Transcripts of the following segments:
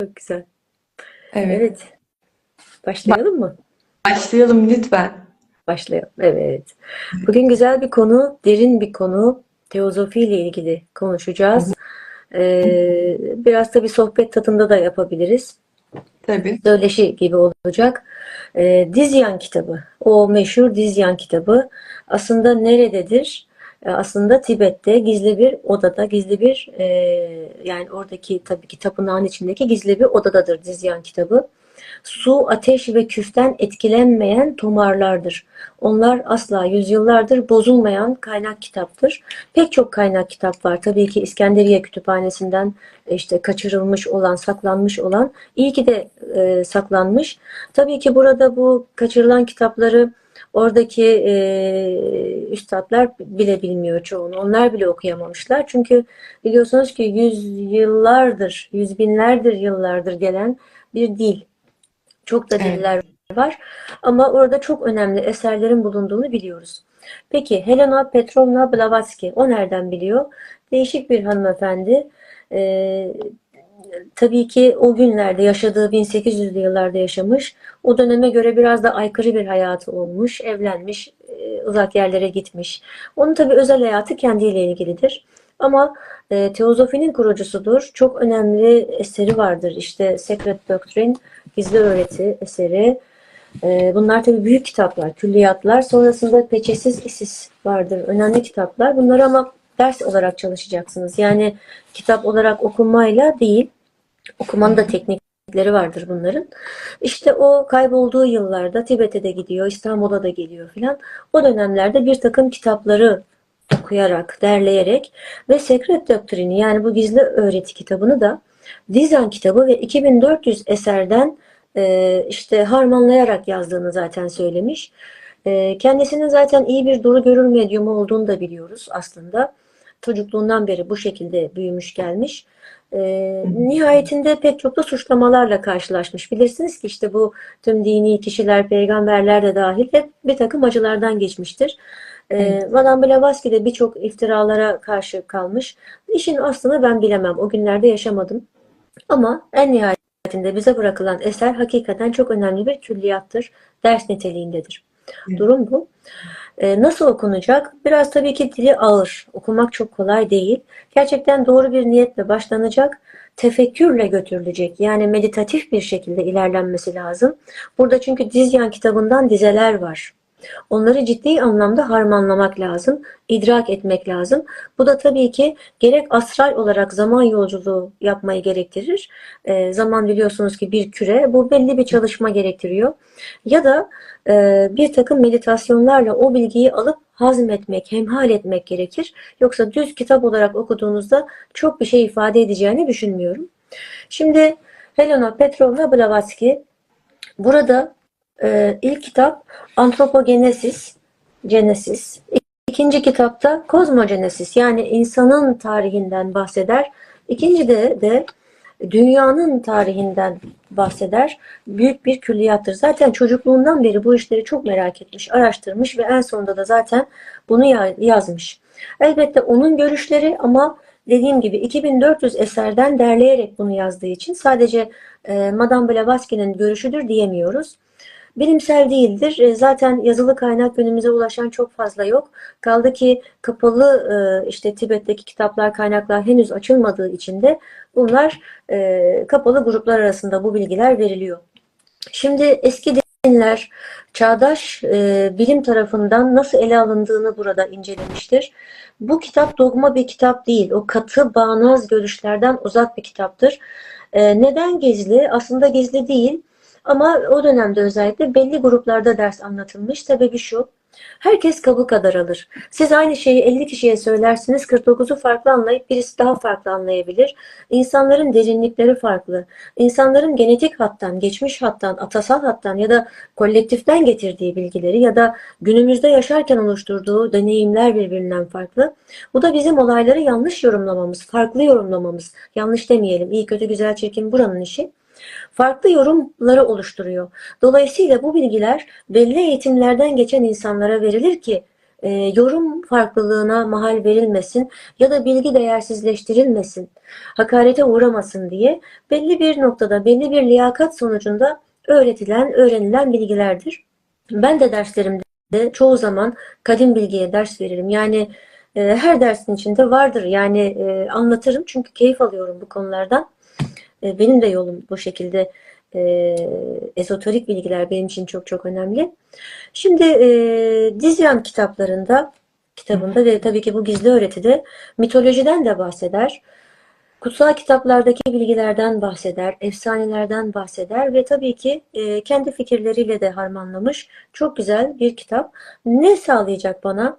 Çok güzel. Evet. Evet. Başlayalım mı? Başlayalım lütfen. Başlayalım. Evet. Bugün güzel bir konu, derin bir konu. Teozofi ile ilgili konuşacağız. Ee, biraz da bir sohbet tadında da yapabiliriz. Tabii. Söyleşi gibi olacak. Ee, Dizyan kitabı. O meşhur Dizyan kitabı. Aslında nerededir? Ee, Aslında Tibet'te gizli bir odada, gizli bir e, yani oradaki tabii ki tapınağın içindeki gizli bir odadadır Dizyan kitabı. Su, ateş ve küften etkilenmeyen tomarlardır. Onlar asla yüzyıllardır bozulmayan kaynak kitaptır. Pek çok kaynak kitap var. Tabii ki İskenderiye Kütüphanesi'nden işte kaçırılmış olan, saklanmış olan. İyi ki de e, saklanmış. Tabii ki burada bu kaçırılan kitapları oradaki e, üstadlar bile bilmiyor çoğunu. Onlar bile okuyamamışlar. Çünkü biliyorsunuz ki yüzyıllardır, yüz binlerdir yıllardır gelen bir dil. Çok da Evet. diller var ama orada çok önemli eserlerin bulunduğunu biliyoruz. Peki Helena Petrovna Blavatsky o nereden biliyor? Değişik bir hanımefendi. Ee, tabii ki o günlerde yaşadığı 1800'lü yıllarda yaşamış. O döneme göre biraz da aykırı bir hayatı olmuş. Evlenmiş, e, uzak yerlere gitmiş. Onun tabii özel hayatı kendiyle ilgilidir. Ama e, teozofinin kurucusudur. Çok önemli eseri vardır. İşte Secret Doctrine, Gizli Öğreti eseri. E, bunlar tabii büyük kitaplar, külliyatlar. Sonrasında Peçesiz Isis vardır. Önemli kitaplar. Bunları ama ders olarak çalışacaksınız. Yani kitap olarak okumayla değil, okumanın da teknikleri vardır bunların. İşte o kaybolduğu yıllarda Tibet'e de gidiyor, İstanbul'a da geliyor filan. O dönemlerde bir takım kitapları okuyarak, derleyerek ve Secret Doctrine'i yani bu gizli öğreti kitabını da Dizan kitabı ve 2400 eserden e, işte harmanlayarak yazdığını zaten söylemiş. E, kendisinin zaten iyi bir duru görür medyumu olduğunu da biliyoruz aslında. Çocukluğundan beri bu şekilde büyümüş gelmiş. E, nihayetinde pek çok da suçlamalarla karşılaşmış. Bilirsiniz ki işte bu tüm dini kişiler, peygamberler de dahil hep bir takım acılardan geçmiştir. E, Madame Blavatsky de birçok iftiralara karşı kalmış. İşin aslını ben bilemem. O günlerde yaşamadım. Ama en nihayetinde bize bırakılan eser hakikaten çok önemli bir külliyattır. Ders niteliğindedir. Evet. Durum bu. Ee, nasıl okunacak? Biraz tabii ki dili ağır. Okumak çok kolay değil. Gerçekten doğru bir niyetle başlanacak. Tefekkürle götürülecek. Yani meditatif bir şekilde ilerlenmesi lazım. Burada çünkü Dizyan kitabından dizeler var. Onları ciddi anlamda harmanlamak lazım, idrak etmek lazım. Bu da tabii ki gerek astral olarak zaman yolculuğu yapmayı gerektirir. E, zaman biliyorsunuz ki bir küre, bu belli bir çalışma gerektiriyor. Ya da e, bir takım meditasyonlarla o bilgiyi alıp hazmetmek, hemhal etmek gerekir. Yoksa düz kitap olarak okuduğunuzda çok bir şey ifade edeceğini düşünmüyorum. Şimdi Helena Petrovna Blavatsky burada e, ilk kitap Anthropogenesis, Genesis. İkinci kitapta Kozmogenesis yani insanın tarihinden bahseder. İkinci de, de dünyanın tarihinden bahseder. Büyük bir külliyattır. Zaten çocukluğundan beri bu işleri çok merak etmiş, araştırmış ve en sonunda da zaten bunu ya- yazmış. Elbette onun görüşleri ama dediğim gibi 2400 eserden derleyerek bunu yazdığı için sadece e, Madame Blavatsky'nin görüşüdür diyemiyoruz. Bilimsel değildir. E, Zaten yazılı kaynak günümüze ulaşan çok fazla yok. Kaldı ki kapalı e, işte Tibet'teki kitaplar, kaynaklar henüz açılmadığı için de bunlar e, kapalı gruplar arasında bu bilgiler veriliyor. Şimdi eski dinler çağdaş bilim tarafından nasıl ele alındığını burada incelemiştir. Bu kitap dogma bir kitap değil. O katı, bağnaz görüşlerden uzak bir kitaptır. Neden gizli? Aslında gizli değil. Ama o dönemde özellikle belli gruplarda ders anlatılmış. Sebebi şu. Herkes kabı kadar alır. Siz aynı şeyi 50 kişiye söylersiniz, 49'u farklı anlayıp birisi daha farklı anlayabilir. İnsanların derinlikleri farklı. İnsanların genetik hattan, geçmiş hattan, atasal hattan ya da kolektiften getirdiği bilgileri ya da günümüzde yaşarken oluşturduğu deneyimler birbirinden farklı. Bu da bizim olayları yanlış yorumlamamız, farklı yorumlamamız. Yanlış demeyelim, iyi kötü güzel çirkin buranın işi farklı yorumları oluşturuyor. Dolayısıyla bu bilgiler belli eğitimlerden geçen insanlara verilir ki e, yorum farklılığına mahal verilmesin ya da bilgi değersizleştirilmesin, hakarete uğramasın diye belli bir noktada, belli bir liyakat sonucunda öğretilen, öğrenilen bilgilerdir. Ben de derslerimde çoğu zaman kadim bilgiye ders veririm. Yani e, her dersin içinde vardır. Yani e, anlatırım çünkü keyif alıyorum bu konulardan. E, benim de yolum bu şekilde e, ezoterik bilgiler benim için çok çok önemli. Şimdi e, Dizyam kitaplarında, kitabında ve tabii ki bu gizli öğretide mitolojiden de bahseder. Kutsal kitaplardaki bilgilerden bahseder, efsanelerden bahseder ve tabii ki e, kendi fikirleriyle de harmanlamış çok güzel bir kitap. Ne sağlayacak bana?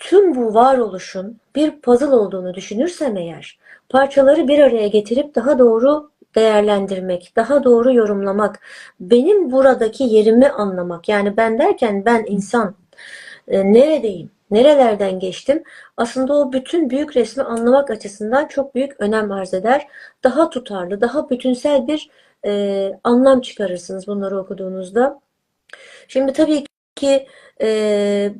Tüm bu varoluşun bir puzzle olduğunu düşünürsem eğer, parçaları bir araya getirip daha doğru değerlendirmek, daha doğru yorumlamak, benim buradaki yerimi anlamak. Yani ben derken ben insan, e, neredeyim, nerelerden geçtim? Aslında o bütün büyük resmi anlamak açısından çok büyük önem arz eder. Daha tutarlı, daha bütünsel bir e, anlam çıkarırsınız bunları okuduğunuzda. Şimdi tabii ki e,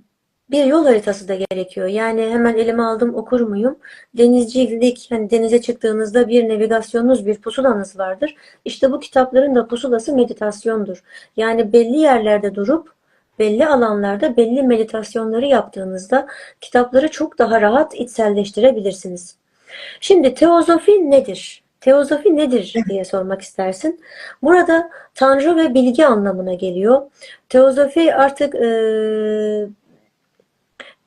bir yol haritası da gerekiyor. Yani hemen elime aldım okur muyum? Denizcilik, hani denize çıktığınızda bir navigasyonunuz, bir pusulanız vardır. İşte bu kitapların da pusulası meditasyondur. Yani belli yerlerde durup belli alanlarda belli meditasyonları yaptığınızda kitapları çok daha rahat içselleştirebilirsiniz. Şimdi teozofi nedir? Teozofi nedir diye sormak istersin. Burada tanrı ve bilgi anlamına geliyor. Teozofi artık e,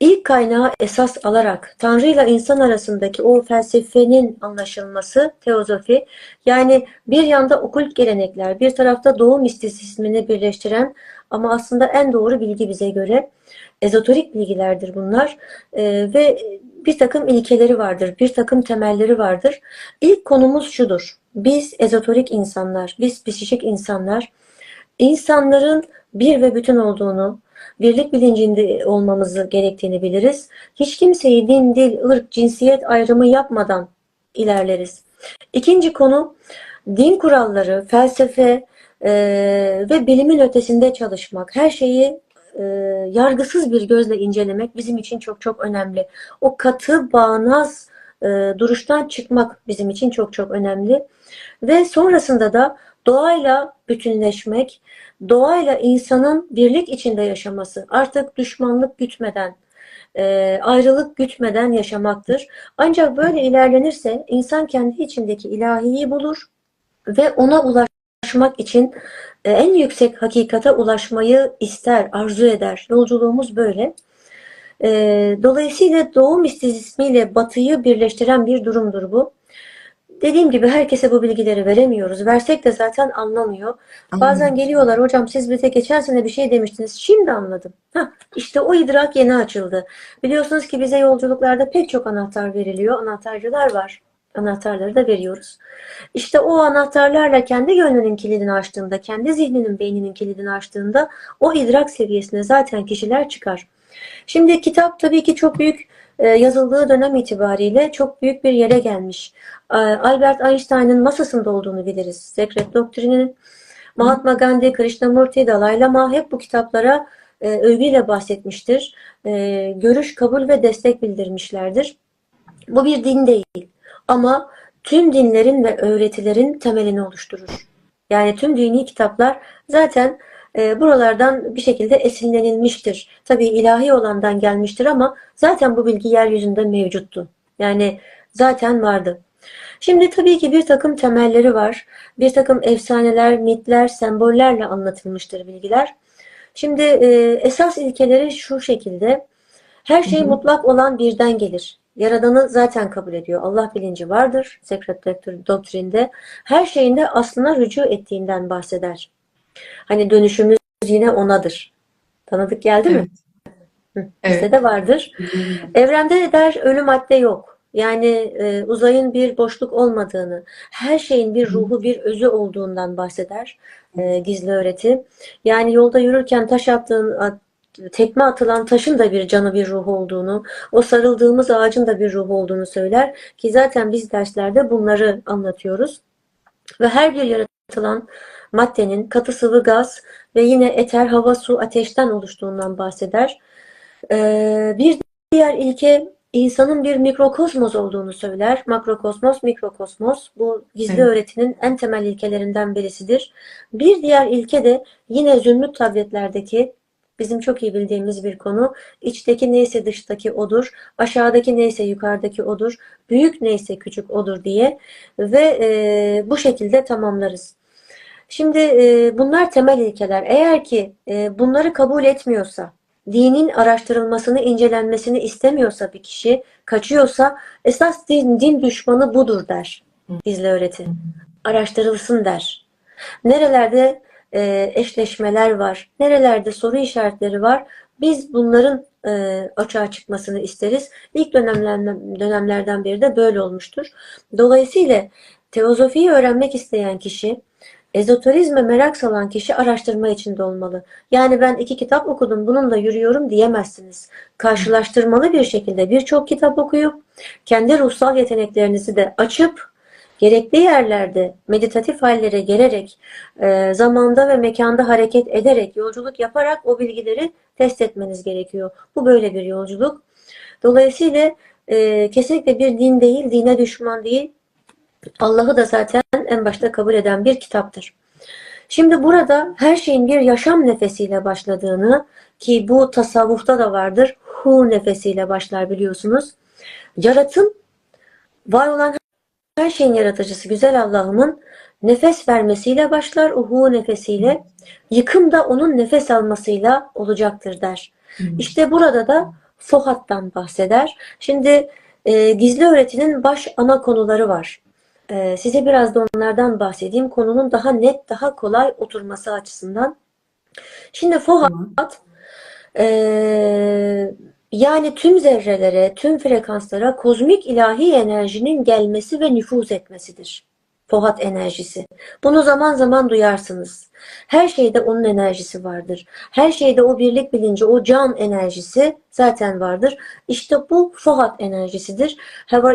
ilk kaynağı esas alarak Tanrı ile insan arasındaki o felsefenin anlaşılması teozofi. Yani bir yanda okült gelenekler, bir tarafta doğu mistisizmini birleştiren ama aslında en doğru bilgi bize göre ezoterik bilgilerdir bunlar Ee, ve bir takım ilkeleri vardır, bir takım temelleri vardır. İlk konumuz şudur. Biz ezoterik insanlar, biz psikik insanlar, insanların bir ve bütün olduğunu, birlik bilincinde olmamızı gerektiğini biliriz. Hiç kimseyi din, dil, ırk, cinsiyet ayrımı yapmadan ilerleriz. İkinci konu din kuralları, felsefe e, ve bilimin ötesinde çalışmak. Her şeyi e, yargısız bir gözle incelemek bizim için çok çok önemli. O katı, bağnaz e, duruştan çıkmak bizim için çok çok önemli. Ve sonrasında da doğayla bütünleşmek, doğayla insanın birlik içinde yaşaması, artık düşmanlık gütmeden, e, ayrılık gütmeden yaşamaktır. Ancak böyle ilerlenirse insan kendi içindeki ilahiyi bulur ve ona ulaşmak için e, en yüksek hakikate ulaşmayı ister, arzu eder. Yolculuğumuz böyle. E, dolayısıyla doğu mistizmiyle batıyı birleştiren bir durumdur bu. Dediğim gibi herkese bu bilgileri veremiyoruz. Versek de zaten anlamıyor. Bazen geliyorlar hocam siz bize geçen sene bir şey demiştiniz. Şimdi anladım. Hah, işte o idrak yeni açıldı. Biliyorsunuz ki bize yolculuklarda pek çok anahtar veriliyor. Anahtarcılar var. Anahtarları da veriyoruz. İşte o anahtarlarla kendi gönlünün kilidini açtığında, kendi zihninin, beyninin kilidini açtığında o idrak seviyesine zaten kişiler çıkar. Şimdi kitap tabii ki çok büyük e, yazıldığı dönem itibariyle çok büyük bir yere gelmiş. Albert Einstein'ın masasında olduğunu biliriz. Secret Doctrine'in Mahatma Gandhi, Krishnamurti, Dalai Lama hep bu kitaplara e, övgüyle bahsetmiştir. E, görüş, kabul ve destek bildirmişlerdir. Bu bir din değil ama tüm dinlerin ve öğretilerin temelini oluşturur. Yani tüm dini kitaplar zaten e, buralardan bir şekilde esinlenilmiştir. Tabii ilahi olandan gelmiştir ama zaten bu bilgi yeryüzünde mevcuttu. Yani zaten vardı. Şimdi tabii ki bir takım temelleri var. Bir takım efsaneler, mitler, sembollerle anlatılmıştır bilgiler. Şimdi e, esas ilkeleri şu şekilde. Her şey Hı hı. mutlak olan birden gelir. Yaradanı zaten kabul ediyor. Allah bilinci vardır. Secret Doctrine'de. Her şeyin de aslına rücu ettiğinden bahseder. Hani dönüşümüz yine onadır. Tanıdık geldi mi? Hı, Evet. Bizde de vardır. Evrende de der ölü madde yok. Yani e, uzayın bir boşluk olmadığını, her şeyin bir ruhu, bir özü olduğundan bahseder e, gizli öğreti. Yani yolda yürürken taş attığın, at- tekme atılan taşın da bir canı, bir ruhu olduğunu, o sarıldığımız ağacın da bir ruhu olduğunu söyler ki zaten biz derslerde bunları anlatıyoruz. Ve her bir yaratılan maddenin katı sıvı gaz ve yine eter, hava, su, ateşten oluştuğundan bahseder. Ee, bir diğer ilke insanın bir mikrokosmos olduğunu söyler. Makrokosmos, mikrokosmos. Bu gizli Evet. öğretinin en temel ilkelerinden birisidir. Bir diğer ilke de yine Zümrüt tabletlerdeki bizim çok iyi bildiğimiz bir konu. İçteki neyse dıştaki odur, aşağıdaki neyse yukarıdaki odur, büyük neyse küçük odur diye ve e, bu şekilde tamamlarız. Şimdi e, bunlar temel ilkeler. Eğer ki e, bunları kabul etmiyorsa, dinin araştırılmasını, incelenmesini istemiyorsa bir kişi, kaçıyorsa esas din, din düşmanı budur der gizli öğreti. Araştırılsın der. Nerelerde e, eşleşmeler var, nerelerde soru işaretleri var, biz bunların e, açığa çıkmasını isteriz. İlk dönemlerden, dönemlerden beri de böyle olmuştur. Dolayısıyla teozofiyi öğrenmek isteyen kişi, ezoterizme merak salan kişi araştırma içinde olmalı. Yani ben iki kitap okudum, bununla yürüyorum diyemezsiniz. Karşılaştırmalı bir şekilde birçok kitap okuyup, kendi ruhsal yeteneklerinizi de açıp, gerekli yerlerde meditatif hallere gelerek, e, zamanda ve mekanda hareket ederek, yolculuk yaparak o bilgileri test etmeniz gerekiyor. Bu böyle bir yolculuk. Dolayısıyla e, kesinlikle bir din değil, dine düşman değil, Allah'ı da zaten en başta kabul eden bir kitaptır. Şimdi burada her şeyin bir yaşam nefesiyle başladığını ki bu tasavvufta da vardır. Hu nefesiyle başlar biliyorsunuz. Yaratım var olan her şeyin yaratıcısı güzel Allah'ımın nefes vermesiyle başlar. O hu nefesiyle. Yıkım da onun nefes almasıyla olacaktır der. İşte burada da Fohat'tan bahseder. Şimdi e, gizli öğretinin baş ana konuları var. E, size biraz da onlardan bahsedeyim. Konunun daha net, daha kolay oturması açısından. Şimdi Fohat e, yani tüm zerrelere, tüm frekanslara kozmik ilahi enerjinin gelmesi ve nüfuz etmesidir. Fohat enerjisi. Bunu zaman zaman duyarsınız. Her şeyde onun enerjisi vardır. Her şeyde o birlik bilinci, o can enerjisi zaten vardır. İşte bu Fohat enerjisidir.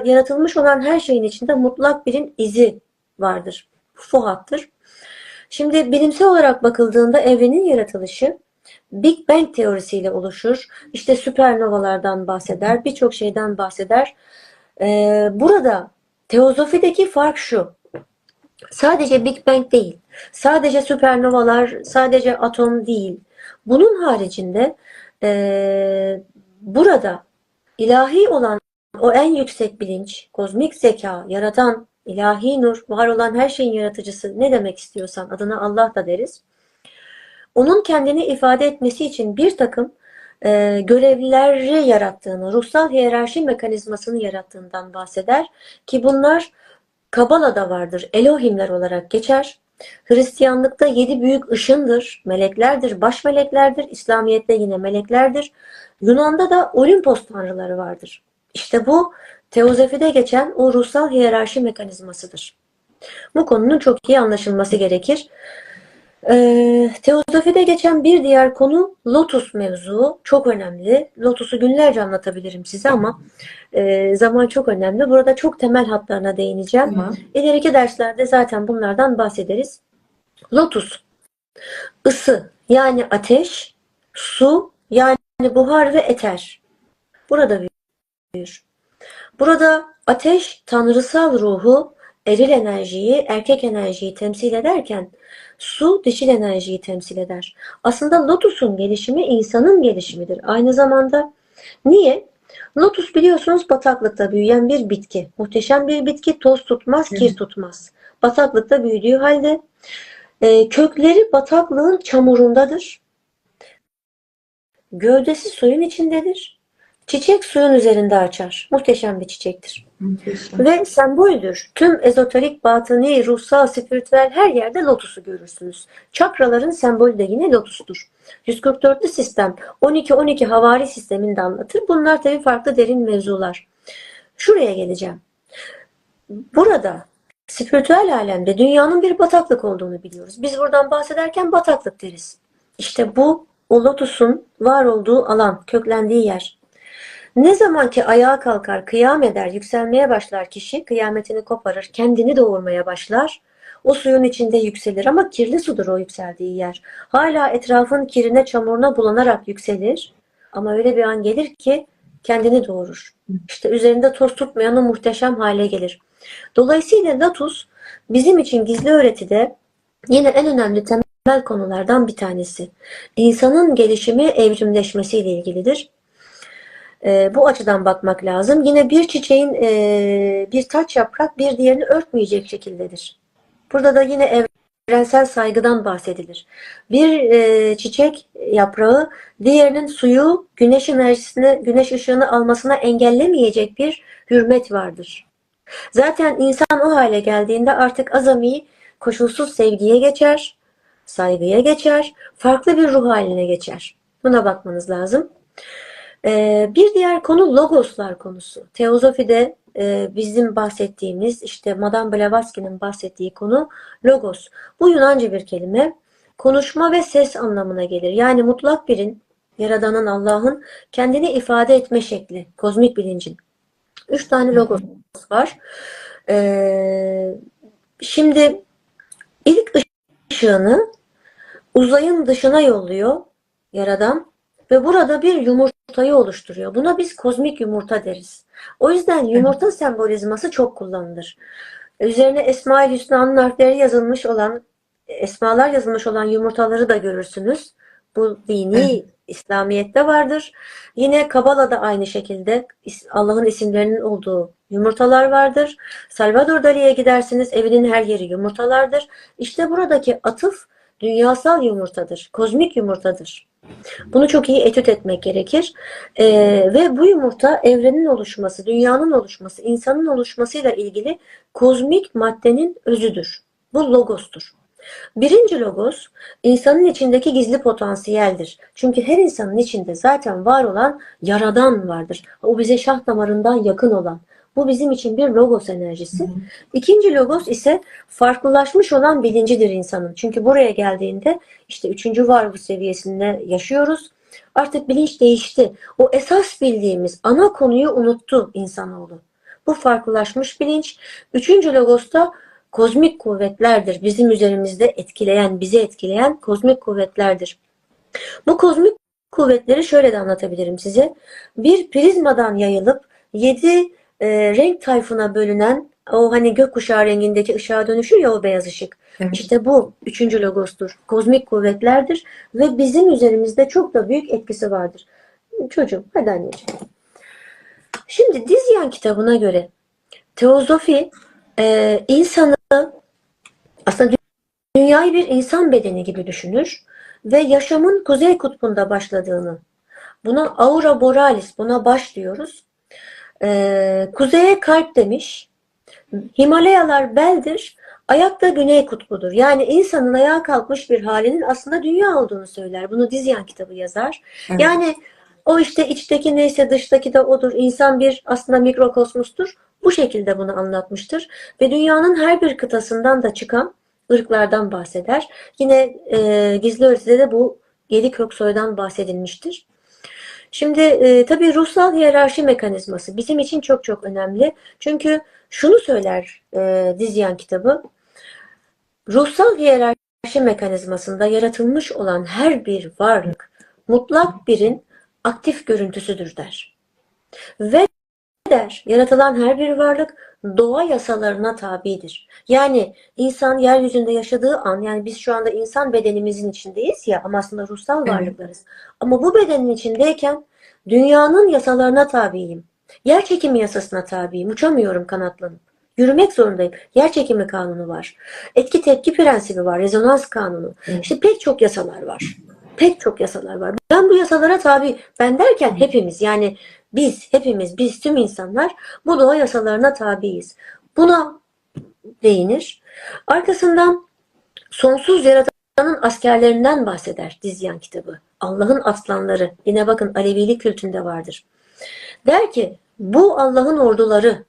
Yaratılmış olan her şeyin içinde mutlak birin izi vardır. Fohat'tır. Şimdi bilimsel olarak bakıldığında evrenin yaratılışı Big Bang teorisiyle oluşur. İşte süpernovalardan bahseder, birçok şeyden bahseder. Ee, burada teozofideki fark şu. Sadece Big Bang değil, sadece süpernovalar, sadece atom değil. Bunun haricinde eee, burada ilahi olan o en yüksek bilinç, kozmik zeka, yaratan, ilahi nur, var olan her şeyin yaratıcısı ne demek istiyorsan adına Allah da deriz. Onun kendini ifade etmesi için bir takım eee, görevlileri yarattığını, ruhsal hiyerarşi mekanizmasını yarattığından bahseder ki bunlar Kabala'da vardır. Elohimler olarak geçer. Hristiyanlıkta yedi büyük ışındır, meleklerdir, baş meleklerdir. İslamiyet'te yine meleklerdir. Yunan'da da Olimpos tanrıları vardır. İşte bu teozofide geçen o ruhsal hiyerarşi mekanizmasıdır. Bu konunun çok iyi anlaşılması gerekir. Ee, teozofide geçen bir diğer konu lotus mevzuu. Çok önemli. Lotus'u günlerce anlatabilirim size ama e, zaman çok önemli. Burada çok temel hatlarına değineceğim. Tamam. İleriki derslerde zaten bunlardan bahsederiz. Lotus, ısı yani ateş, su yani buhar ve eter. Burada büyür. Burada ateş tanrısal ruhu, eril enerjiyi, erkek enerjiyi temsil ederken su dişil enerjiyi temsil eder. Aslında lotusun gelişimi insanın gelişimidir. Aynı zamanda niye? Lotus biliyorsunuz bataklıkta büyüyen bir bitki. Muhteşem bir bitki. Toz tutmaz, kir tutmaz. Bataklıkta büyüdüğü halde e, kökleri bataklığın çamurundadır. Gövdesi suyun içindedir. Çiçek suyun üzerinde açar. Muhteşem bir çiçektir. Muhteşem. Ve semboldür. Tüm ezoterik, batıni, ruhsal, spiritüel her yerde lotusu görürsünüz. Çakraların sembolü de yine lotustur. 144'lü sistem 12-12 havari sistemini de anlatır. Bunlar tabii farklı derin mevzular. Şuraya geleceğim. Burada spiritüel alemde dünyanın bir bataklık olduğunu biliyoruz. Biz buradan bahsederken bataklık deriz. İşte bu o lotusun var olduğu alan, köklendiği yer. Ne zaman ki ayağa kalkar, kıyam eder, yükselmeye başlar kişi, kıyametini koparır, kendini doğurmaya başlar. O suyun içinde yükselir ama kirli sudur o yükseldiği yer. Hala etrafın kirine, çamuruna bulanarak yükselir. Ama öyle bir an gelir ki kendini doğurur. İşte üzerinde toz tutmayan o muhteşem hale gelir. Dolayısıyla Latus bizim için gizli öğretide yine en önemli temel konulardan bir tanesi. İnsanın gelişimi evrimleşmesiyle ilgilidir. E, bu açıdan bakmak lazım. Yine bir çiçeğin e, bir taç yaprak bir diğerini örtmeyecek şekildedir. Burada da yine evrensel saygıdan bahsedilir. Bir e, çiçek yaprağı diğerinin suyu güneş enerjisini, güneş ışığını almasına engellemeyecek bir hürmet vardır. Zaten insan o hale geldiğinde artık azami koşulsuz sevgiye geçer, saygıya geçer, farklı bir ruh haline geçer. Buna bakmanız lazım. Ee, bir diğer konu logoslar konusu. Teozofide e, bizim bahsettiğimiz işte Madame Blavatsky'nin bahsettiği konu logos. Bu Yunanca bir kelime. Konuşma ve ses anlamına gelir. Yani mutlak birin, Yaradanın Allah'ın kendini ifade etme şekli, kozmik bilincin. Üç tane logos var. Ee, şimdi ilk ışığını uzayın dışına yolluyor Yaradan ve burada bir yumurtayı oluşturuyor. Buna biz kozmik yumurta deriz. O yüzden yumurta sembolizması çok kullanılır. Üzerine Esma-i Hüsna'nın harfleri yazılmış olan, esmalar yazılmış olan yumurtaları da görürsünüz. Bu dini Evet. İslamiyet'te vardır. Yine Kabala'da aynı şekilde Allah'ın isimlerinin olduğu yumurtalar vardır. Salvador Dali'ye gidersiniz, evinin her yeri yumurtalardır. İşte buradaki atıf dünyasal yumurtadır, kozmik yumurtadır. Bunu çok iyi etüt etmek gerekir. Ee, ve bu yumurta evrenin oluşması, dünyanın oluşması, insanın oluşmasıyla ilgili kozmik maddenin özüdür. Bu logostur. Birinci logos, insanın içindeki gizli potansiyeldir. Çünkü her insanın içinde zaten var olan yaradan vardır. O bize şah damarından yakın olan. Bu bizim için bir logos enerjisi. İkinci logos ise farklılaşmış olan bilincidir insanın. Çünkü buraya geldiğinde işte üçüncü varlık seviyesinde yaşıyoruz. Artık bilinç değişti. O esas bildiğimiz ana konuyu unuttu insanoğlu. Bu farklılaşmış bilinç. Üçüncü logosta kozmik kuvvetlerdir. Bizim üzerimizde etkileyen, bizi etkileyen kozmik kuvvetlerdir. Bu kozmik kuvvetleri şöyle de anlatabilirim size. Bir prizmadan yayılıp yedi e, renk tayfına bölünen o hani gökkuşağı rengindeki ışığa dönüşür ya o beyaz ışık. Evet. İşte bu üçüncü logostur. Kozmik kuvvetlerdir ve bizim üzerimizde çok da büyük etkisi vardır. Çocuğum hadi anneciğim. Şimdi Dizyan kitabına göre teozofi e, insanı aslında dünyayı bir insan bedeni gibi düşünür ve yaşamın kuzey kutbunda başladığını buna aura borealis buna baş diyoruz. E, kuzeye kalp demiş. Himalayalar beldir. Ayak da güney kutbudur. Yani insanın ayağa kalkmış bir halinin aslında dünya olduğunu söyler. Bunu Dizyan kitabı yazar. Evet. Yani o işte içteki neyse dıştaki de odur. İnsan bir aslında mikrokosmostur. Bu şekilde bunu anlatmıştır. Ve dünyanın her bir kıtasından da çıkan ırklardan bahseder. Yine e, gizli öğretide de bu yedi kök soydan bahsedilmiştir. Şimdi e, tabii ruhsal hiyerarşi mekanizması bizim için çok çok önemli. Çünkü şunu söyler e, Dizyan kitabı. Ruhsal hiyerarşi mekanizmasında yaratılmış olan her bir varlık mutlak birin aktif görüntüsüdür der. Ve der yaratılan her bir varlık doğa yasalarına tabidir. Yani insan yeryüzünde yaşadığı an yani biz şu anda insan bedenimizin içindeyiz ya ama aslında ruhsal Evet. varlıklarız. Ama bu bedenin içindeyken dünyanın yasalarına tabiyim. Yer çekimi yasasına tabiyim. Uçamıyorum kanatlanıp. Yürümek zorundayım. Yer çekimi kanunu var. Etki tepki prensibi var. Rezonans kanunu. Evet. İşte pek çok yasalar var. Pek çok yasalar var. Ben bu yasalara tabi. Ben derken hepimiz yani biz, hepimiz, biz tüm insanlar bu doğa yasalarına tabiiz. Buna değinir. Arkasından sonsuz yaratanın askerlerinden bahseder Dizyan kitabı. Allah'ın aslanları. Yine bakın Alevilik kültünde vardır. Der ki bu Allah'ın orduları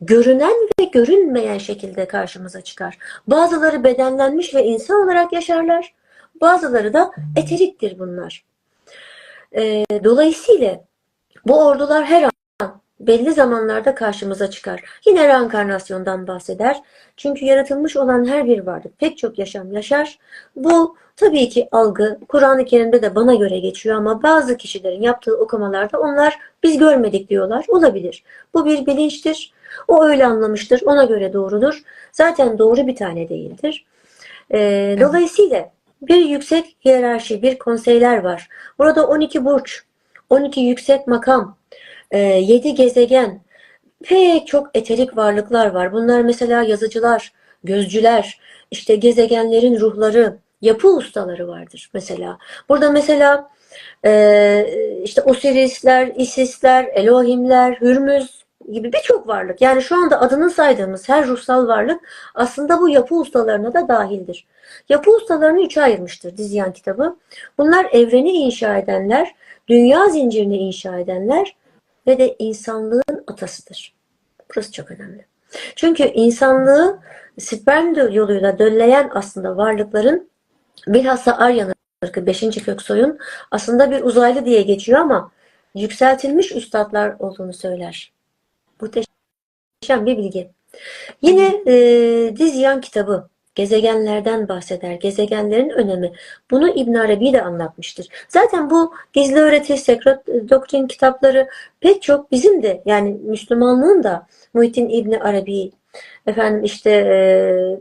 görünen ve görünmeyen şekilde karşımıza çıkar. Bazıları bedenlenmiş ve insan olarak yaşarlar. Bazıları da eteriktir bunlar. Ee, dolayısıyla bu ordular her an belli zamanlarda karşımıza çıkar. Yine reenkarnasyondan bahseder. Çünkü yaratılmış olan her bir varlık pek çok yaşam yaşar. Bu tabii ki algı Kur'an-ı Kerim'de de bana göre geçiyor ama bazı kişilerin yaptığı okumalarda onlar biz görmedik diyorlar. Olabilir. Bu bir bilinçtir. O öyle anlamıştır. Ona göre doğrudur. Zaten doğru bir tane değildir. Ee, dolayısıyla bir yüksek hiyerarşi, bir konseyler var. Burada 12 burç, 12 yüksek makam, 7 gezegen, pek çok eterik varlıklar var. Bunlar mesela yazıcılar, gözcüler, işte gezegenlerin ruhları, yapı ustaları vardır mesela. Burada mesela e, işte Osirisler, Isisler, Elohimler, Hürmüz gibi birçok varlık. Yani şu anda adını saydığımız her ruhsal varlık aslında bu yapı ustalarına da dahildir. Yapı ustalarını üçe ayırmıştır Dizyan kitabı. Bunlar evreni inşa edenler, dünya zincirini inşa edenler ve de insanlığın atasıdır. Burası çok önemli. Çünkü insanlığı sperm yoluyla dölleyen aslında varlıkların bilhassa Arya'nın ırkı 5. kök soyun aslında bir uzaylı diye geçiyor ama yükseltilmiş üstadlar olduğunu söyler. Muhteşem bir bilgi. Yine e, Dizyan kitabı gezegenlerden bahseder. Gezegenlerin önemi. Bunu İbn Arabi de anlatmıştır. Zaten bu gizli öğreti, sekret doktrin kitapları pek çok bizim de yani Müslümanlığın da Muhittin İbn Arabi efendim işte e,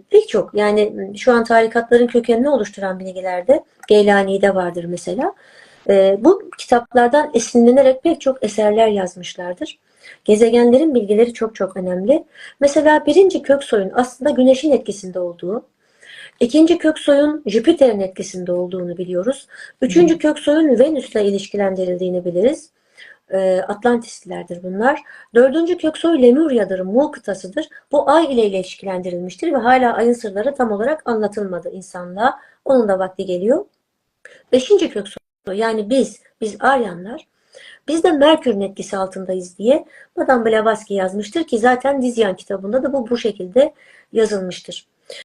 pek çok yani şu an tarikatların kökenini oluşturan bilgilerde Geylani'de vardır mesela. E, bu kitaplardan esinlenerek pek çok eserler yazmışlardır. Gezegenlerin bilgileri çok çok önemli. Mesela birinci kök soyun aslında güneşin etkisinde olduğu, ikinci kök soyun Jüpiter'in etkisinde olduğunu biliyoruz. Üçüncü kök soyun Venüs'le ilişkilendirildiğini biliriz. Ee, Atlantislilerdir bunlar. Dördüncü kök soy Lemurya'dır, Mu kıtasıdır. Bu ay ile ilişkilendirilmiştir ve hala ayın sırları tam olarak anlatılmadı insanlığa. Onun da vakti geliyor. Beşinci kök soy yani biz, biz Aryanlar biz de Merkür'ün etkisi altındayız diye Madame Blavatsky yazmıştır ki zaten Dizyan kitabında da bu bu şekilde yazılmıştır.